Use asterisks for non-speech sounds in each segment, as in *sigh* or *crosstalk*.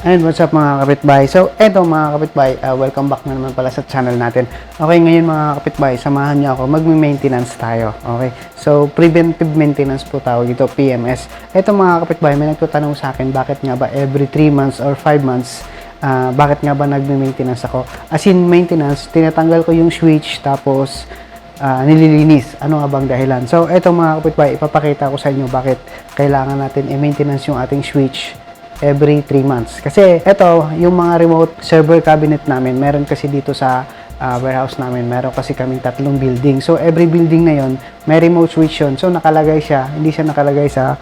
And what's up mga kapitbahay? So, eto mga kapitbahay, uh, welcome back na naman pala sa channel natin. Okay, ngayon mga kapitbahay, samahan niyo ako, magme-maintenance tayo. Okay, so preventive maintenance po tawag ito, PMS. Eto mga kapitbahay, may nagtatanong sa akin, bakit nga ba every 3 months or 5 months, ah, bakit nga ba nagme-maintenance ako? As in maintenance, tinatanggal ko yung switch, tapos ah, nililinis. Ano nga bang dahilan? So, eto mga kapitbahay, ipapakita ko sa inyo bakit kailangan natin i-maintenance yung ating switch every 3 months. Kasi ito, yung mga remote server cabinet namin, meron kasi dito sa ah, warehouse namin, meron kasi kaming tatlong building. So every building na yon may remote switch yun. So nakalagay siya, hindi siya nakalagay sa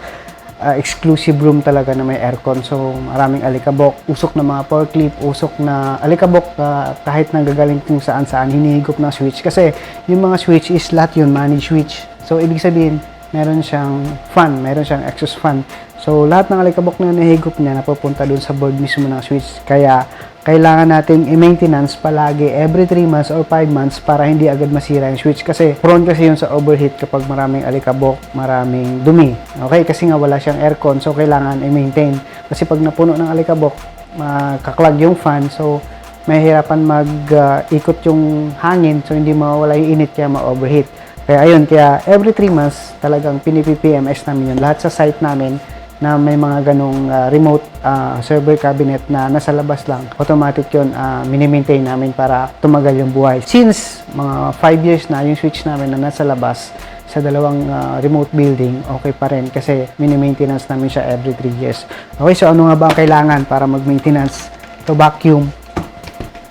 ah, exclusive room talaga na may aircon. So maraming alikabok, usok na mga forklift, usok na alikabok ah, kahit nanggagaling kung saan saan hinihigop ng switch. Kasi yung mga switch is lahat yun, managed switch. So ibig sabihin, meron siyang fan, meron siyang exhaust fan. So, lahat ng alikabok na nahigop niya napupunta dun sa board mismo ng switch. Kaya, kailangan nating i-maintenance palagi every 3 months or 5 months para hindi agad masira yung switch. Kasi, prone kasi yun sa overheat kapag maraming alikabok, maraming dumi. Okay? Kasi nga wala siyang aircon, so kailangan i-maintain. Kasi pag napuno ng alikabok, makaklag yung fan, so mahihirapan mag-ikot yung hangin, so hindi mawala yung init kaya ma-overheat. Kaya ayun, kaya every 3 months talagang pinipipms namin yun. Lahat sa site namin na may mga ganong ah, remote ah, server cabinet na nasa labas lang, automatic yun, uh, mini-maintain namin para tumagal yung buhay. Since mga 5 years na yung switch namin na nasa labas, sa dalawang ah, remote building, okay pa rin kasi mini-maintenance namin siya every 3 years. Okay, so ano nga ba ang kailangan para mag-maintenance? Ito vacuum,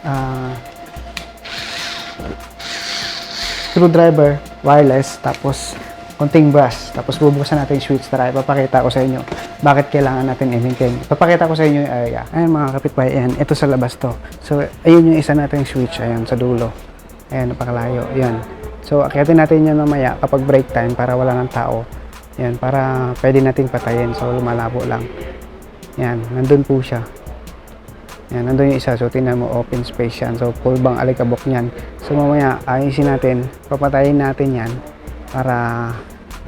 ah, screwdriver, wireless, tapos konting brush, tapos bubuksan natin yung switch tara ipapakita ko sa inyo bakit kailangan natin i-maintain. Ipapakita ko sa inyo yung area. Ayan mga kapitbahay, ayan, ito sa labas to. So, ayun yung isa nating switch, ayan, sa dulo. Ayan, napakalayo, ayan. So, akyatin natin yan mamaya kapag break time para wala ng tao. Ayan, para pwede nating patayin. So, lumalabo lang. Ayan, nandun po siya. Yan, nandun yung isa. So, tingnan mo, open space yan. So, full bang alikabok niyan. So, mamaya, ayusin natin, papatayin natin yan para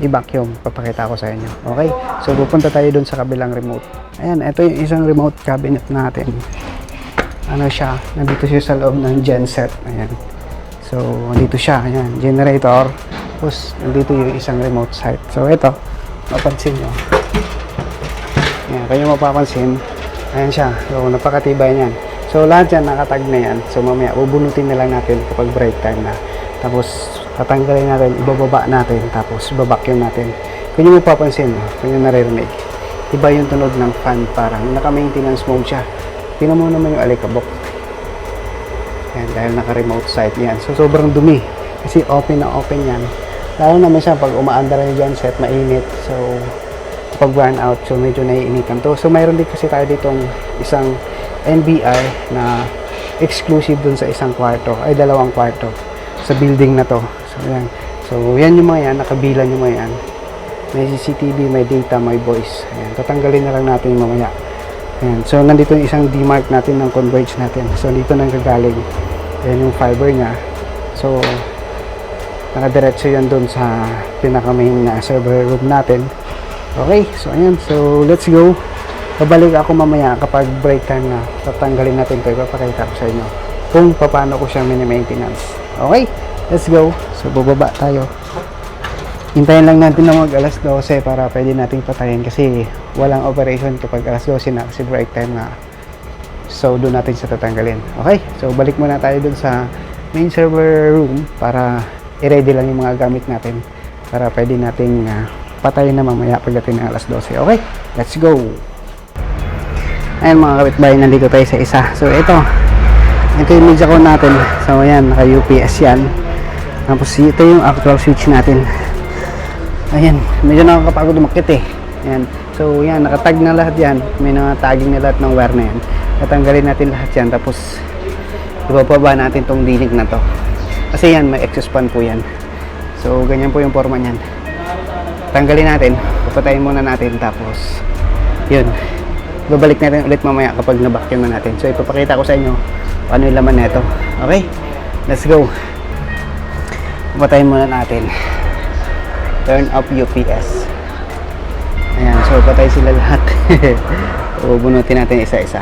i-vacuum. Papakita ko sa inyo. Okay? So, pupunta tayo dun sa kabilang remote. Ayan, ito yung isang remote cabinet natin. Ano siya? Nandito siya sa loob ng genset. Ayan. So, nandito siya. Ayan, generator. Tapos, nandito yung isang remote site. So, ito, mapansin nyo. Ayan, kaya mapapansin, ayan siya. So, napakatibay niyan. So, lahat yan nakatag na yan. So, mamaya, bubunutin na lang natin kapag break time na. Tapos, tatanggalin natin, ibababa natin, tapos babacuum natin. Kung nyo mapapansin, kung nyo naririnig, iba yung tunog ng fan, parang naka-maintenance mode siya. Tingnan mo naman yung alikabok. Ayan, dahil naka-remote site yan. So, sobrang dumi. Kasi open na open yan. Lalo naman siya pag umaandar yung genset, mainit. So, pag burn out, so medyo naiinitan to. So, mayroon din kasi tayo ditong isang NBI na exclusive dun sa isang kwarto, ay dalawang kwarto sa building na to. So, yan. So, yan yung mga yan, nakabilan yung mga yan. May CCTV, may data, may voice. Ayan, tatanggalin na lang natin mamaya. Ayan. So, nandito yung isang D-mark natin ng converge natin. So, dito nang gagaling. Ayan yung fiber niya. So, nakadiretso yan dun sa pinaka main na server room natin. Okay, so ayan. So, let's go. Babalik ako mamaya kapag break time na. Tatanggalin natin ito. Ipapakita ko sa inyo kung paano ko siya mini-maintenance. Okay, let's go. So, bababa tayo. Hintayin lang natin na mag alas 12 para pwede nating patayin kasi walang operation kapag alas 12 na kasi break time na. So, doon natin siya tatanggalin. Okay, so balik muna tayo dun sa main server room para i-ready lang yung mga gamit natin para pwede nating ah, patayin na mamaya pagdating ng alas 12. Okay, let's go! Ayan mga kapitbahay, nandito tayo sa isa. So, ito. Ito yung media code natin. So, ayan, naka-UPS yan. Tapos, ito yung actual switch natin. Ayan, medyo nakakapagod umakit eh. Ayan. So, yan, nakatag na lahat yan. May mga tagging na lahat ng wire na yan. Tatanggalin natin lahat yan. Tapos, ibababa natin tong dinig na to. Kasi yan, may exhaust fan po yan. So, ganyan po yung forma niyan. Tanggalin natin. Papatayin muna natin. Tapos, yun. Babalik natin ulit mamaya kapag na-vacuum na natin. So, ipapakita ko sa inyo ano yung laman nito. Okay? Let's go. Papatayin muna natin turn off UPS. Ayan, so patay sila lahat. *laughs* so, bunutin natin isa-isa.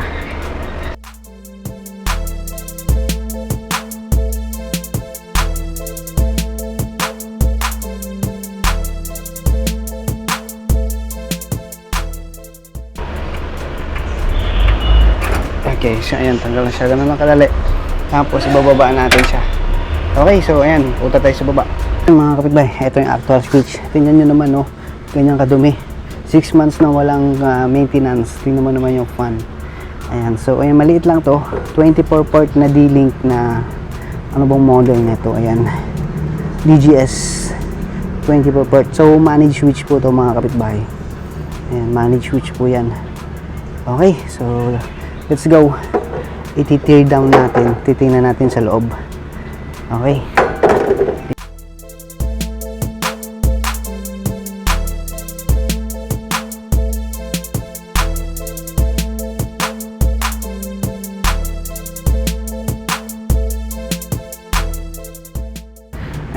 Okay, so ayan, tanggal na siya. Ganun lang kadali. Tapos, ibababa natin siya. Okay, so ayan, punta tayo sa baba. Ayan, mga kapitbahay, ito yung actual switch. Tingnan nyo naman, no, ganyan kadumi. 6 months na walang ah, maintenance. Tingnan mo naman yung fan. Ayan, so ayan, maliit lang to. 24 port na D-Link na ano bang model nito? Ayan, DGS 24 port. So, manage switch po to mga kapitbahay. Ayan, manage switch po yan. Okay, so let's go. Iti-tear down natin. Titingnan natin sa loob. Okay.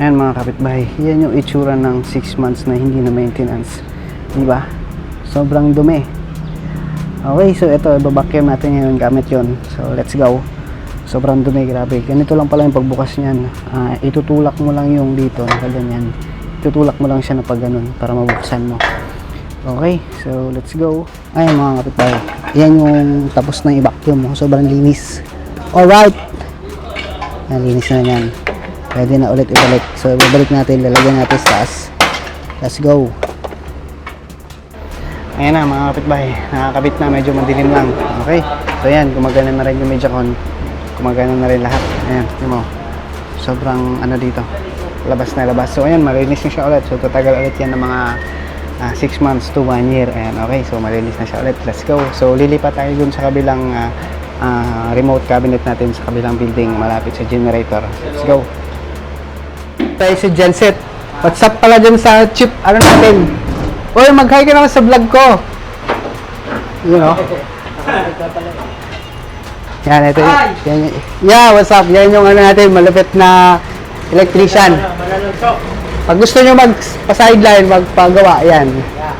Ayan mga kapitbahay, yan yung itsura ng 6 months na hindi na maintenance. Di ba? Sobrang dumi. Okay, so ito, babacuum natin ngayon gamit yon So, let's go. Sobrang dumi, grabe. Ganito lang pala yung pagbukas niyan. Ah, itutulak mo lang yung dito, nakaganyan. Itutulak mo lang siya na pag ganun para mabuksan mo. Okay, so let's go. Ayan mga kapitbahay. Yan yung tapos na i-vacuum. Sobrang linis. Alright! Yan, linis na yan. Pwede na ulit ibalik. So, ibabalik natin. Lalagyan natin sa taas. Let's go. Ayan na mga kapitbahay. Nakakabit na. Medyo madilim lang. Okay. So, ayan. Gumagana na rin yung Mediacon. Gumagana na rin lahat. Ayan. Yun mo. Sobrang ano dito. Labas na labas. So, ayan. Malinis na siya ulit. So, tatagal ulit yan ng mga 6 months to 1 year. Ayan. Okay. So, malinis na siya ulit. Let's go. So, lilipat tayo dun sa kabilang ah, ah, remote cabinet natin sa kabilang building malapit sa generator. Let's go tayo si Genset. What's up pala dyan sa chip, ano natin? Uy, mag-hi ka naman sa vlog ko. You know? Yan, ito yung, yan, yeah, what's up? Yan yung ano natin, malupit na electrician. Pag gusto nyo magpa-sideline, magpagawa, yan.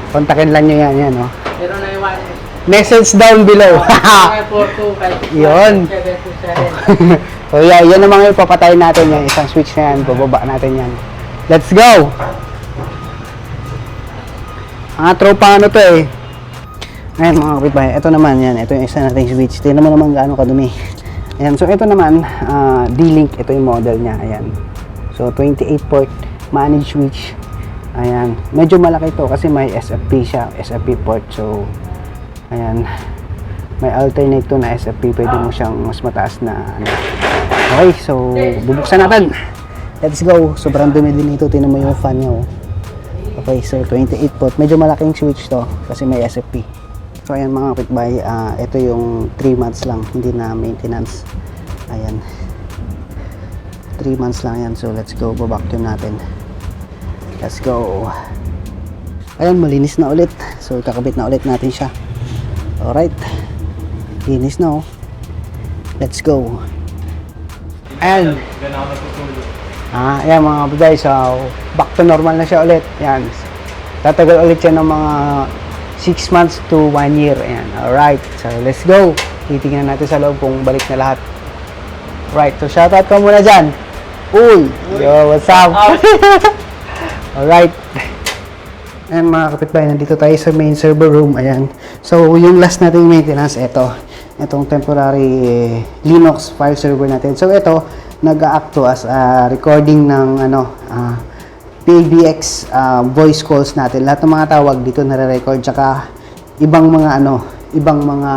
Kontakin lang nyo yan, yan, oh. Pero na iwan. Message down below. *laughs* Kay Yun. So *laughs* yeah, yan ang mga ipapatay natin yan. Isang switch na yan, bababa natin yan. Let's go! Mga tropa ano to eh. Ayan mga kapitbahay, ito naman yan. Ito yung isa nating switch. Tingnan mo naman gaano kadumi. Ayan, so ito naman, ah, D-Link. Ito yung model niya. Ayan. So 28 port manage switch. Ayan. Medyo malaki to kasi may SFP siya. SFP port. So, ayan may alternate to na SFP, pwede mo siyang mas mataas na ano. Okay, so bubuksan natin. Let's go. Sobrang dumi din ito. Tinan mo yung fan niya. Oh. Okay, so 28 port. Medyo malaking switch to kasi may SFP. So ayan mga kapitbahay, ah, ito yung 3 months lang, hindi na maintenance. Ayan. 3 months lang yan. So let's go, babacuum natin. Let's go. Ayan, malinis na ulit. So kakabit na ulit natin siya. Alright. Linis na oh. Let's go. Ayan. Ah, ayan mga kapatid. So, back to normal na siya ulit. Ayan. Tatagal ulit siya ng mga 6 months to 1 year. Ayan. Alright. So, let's go. Titingnan natin sa loob kung balik na lahat. Right. So, shoutout ka muna dyan. Uy! Yo, what's up? *laughs* Alright. Ayan mga kapitbahay, nandito tayo sa main server room. Ayan. So, yung last nating maintenance, ito. Itong temporary eh, Linux file server natin. So, ito, nag-act to as a recording ng ano, ah, PABX ah, voice calls natin. Lahat ng mga tawag dito nare-record. Tsaka, ibang mga ano, ibang mga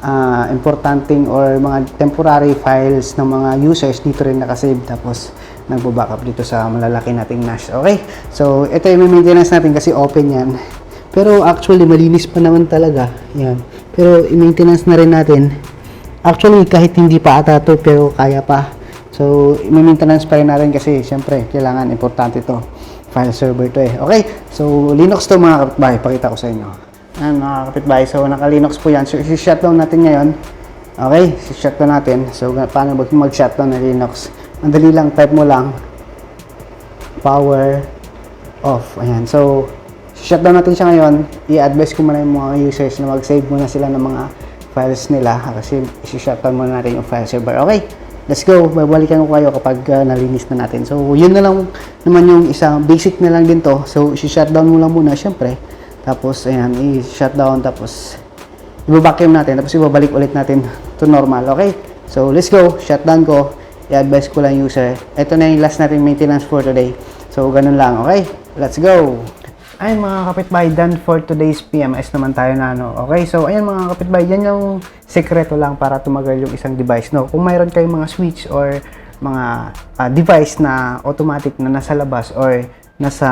ah, importanteng or mga temporary files ng mga users dito rin nakasave. Tapos, nagbo-backup dito sa malalaki nating NAS. Okay? So, ito yung maintenance natin kasi open yan. Pero actually, malinis pa naman talaga. Yan. Pero, i-maintenance na rin natin. Actually, kahit hindi pa ata to, pero kaya pa. So, i-maintenance pa rin natin kasi, syempre, kailangan, importante to. File server to eh. Okay? So, Linux to mga kapitbahay. Pakita ko sa inyo. Ayan mga kapitbahay. So, naka-Linux po yan. So, isi-shutdown natin ngayon. Okay? Isi-shutdown natin. So, paano mag- mag-shutdown ng Linux? Madali lang, type mo lang power off. Ayan. So, shutdown natin siya ngayon. I-advise ko muna yung mga users na mag-save muna sila ng mga files nila kasi isi-shutdown muna natin yung file server. Okay, let's go. Babalikan ko kayo kapag uh, nalinis na natin. So, yun na lang naman yung isang basic na lang din to. So, isi-shutdown mo lang muna, syempre. Tapos, ayan, i-shutdown. Tapos, i-vacuum natin, tapos ibabalik ulit natin to normal, okay? So, let's go. Shutdown ko. I-advise ko lang user. Ito na yung last natin maintenance for today. So, ganun lang, okay? Let's go! Ayun mga kapitbahay, done for today's PMS naman tayo na ano. Okay, so ayun mga kapitbahay, yan yung sekreto lang para tumagal yung isang device. No, kung mayroon kayong mga switch or mga ah, device na automatic na nasa labas or nasa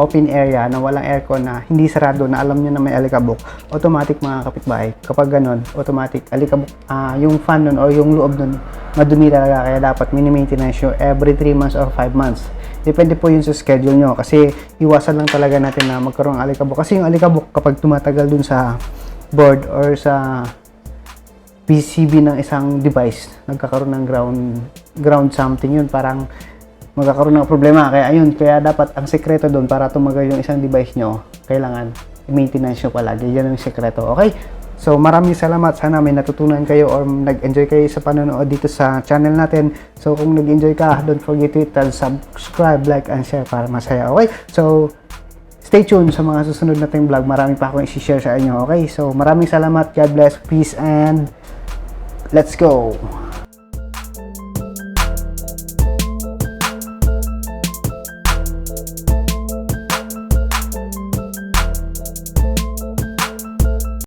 open area na walang aircon na hindi sarado na alam nyo na may alikabok, automatic mga kapitbahay. Kapag ganun, automatic alikabok, ah, yung fan nun or yung loob nun, madumi talaga kaya dapat mini-maintenance nyo every 3 months or 5 months. Depende po yun sa schedule nyo kasi iwasan lang talaga natin na magkaroon ng alikabok. Kasi yung alikabok kapag tumatagal dun sa board or sa PCB ng isang device, nagkakaroon ng ground ground something yun, parang magkakaroon ng problema. Kaya ayun, kaya dapat ang sekreto doon para tumagal yung isang device nyo, kailangan i-maintenance nyo palagi. Yan ang sekreto. Okay? So maraming salamat. Sana may natutunan kayo or nag-enjoy kayo sa panonood dito sa channel natin. So kung nag-enjoy ka, don't forget to hit the subscribe, like, and share para masaya. Okay? So stay tuned sa mga susunod nating vlog. Marami pa akong i-share sa inyo. Okay? So maraming salamat. God bless. Peace and let's go!